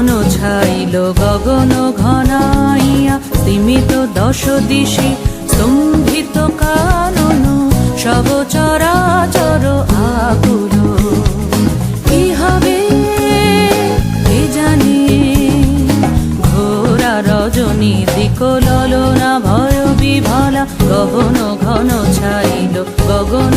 ঘন ছাইল, গগন ঘনাইয়া সীমিত দশ দিশে স্তম্ভিত কানন সব চরাচর আকুল। কি হবে কে জানে? ঘোরা রজনী ললনা ভয় বিভলা গগন ঘন ছাইল, গগন